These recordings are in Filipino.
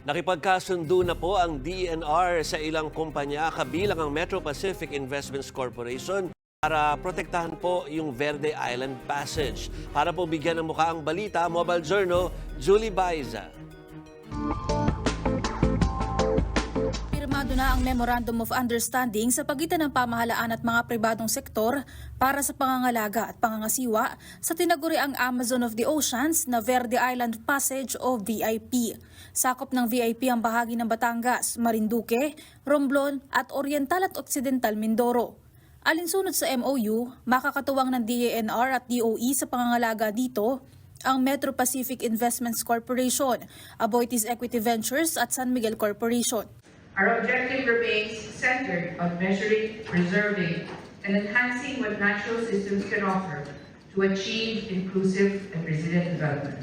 Nakipagkasundo na po ang DENR sa ilang kumpanya kabilang ang Metro Pacific Investments Corporation para protektahan po yung Verde Island Passage. Para po bigyan ng mukha ang balita, Mobile Journal, Julie Baiza. Pirmado na ang Memorandum of Understanding sa pagitan ng pamahalaan at mga pribadong sektor para sa pangangalaga at pangangasiwa sa tinaguriang Amazon of the Oceans na Verde Island Passage o VIP. Sakop ng VIP ang bahagi ng Batangas, Marinduque, Romblon at Oriental at Occidental Mindoro. Alinsunod sa MOU, makakatuwang ng DANR at DOE sa pangangalaga dito ang Metro Pacific Investments Corporation, Aboitiz Equity Ventures at San Miguel Corporation. Our objective remains centered on measuring, preserving, and enhancing what natural systems can offer to achieve inclusive and resilient development.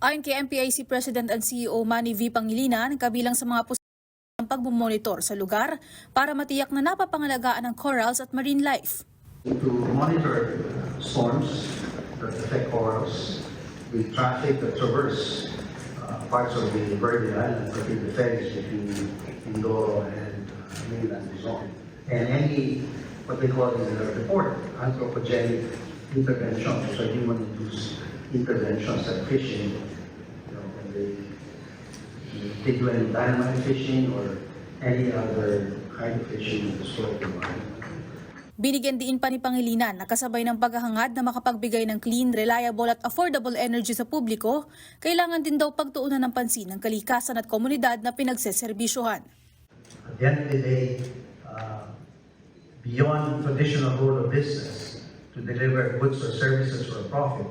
Ayon kay MPIC President and CEO Manny V. Pangilinan, kabilang sa mga posibleng ng pagmumonitor sa lugar para matiyak na napapangalagaan ang corals at marine life. to monitor storms that affect corals, with traffic that traverse parts of the Verde Island, particularly the ferries between Mindoro and uh, mainland Luzon. And any, what they call in the report, anthropogenic interventions, so human-induced interventions like fishing, you know, when they, they do any dynamite fishing or any other kind of fishing in the soil environment. Binigyan diin pa ni Pangilinan na kasabay ng paghahangad na makapagbigay ng clean, reliable at affordable energy sa publiko, kailangan din daw pagtuunan ng pansin ng kalikasan at komunidad na pinagseserbisyuhan. At the end of the day, uh, beyond traditional role of business to deliver goods or services for a profit,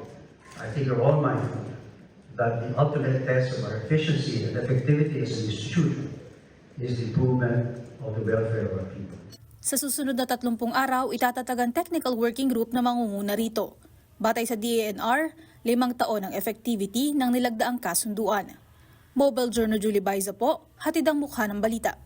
I think we're all mindful that the ultimate test of our efficiency and effectivity as an institution is the improvement of the welfare of our people. Sa susunod na 30 araw, itatatag ang technical working group na mangunguna rito. Batay sa DANR, limang taon ang effectivity ng nilagdaang kasunduan. Mobile Journal Julie Baiza po, hatid ang mukha ng balita.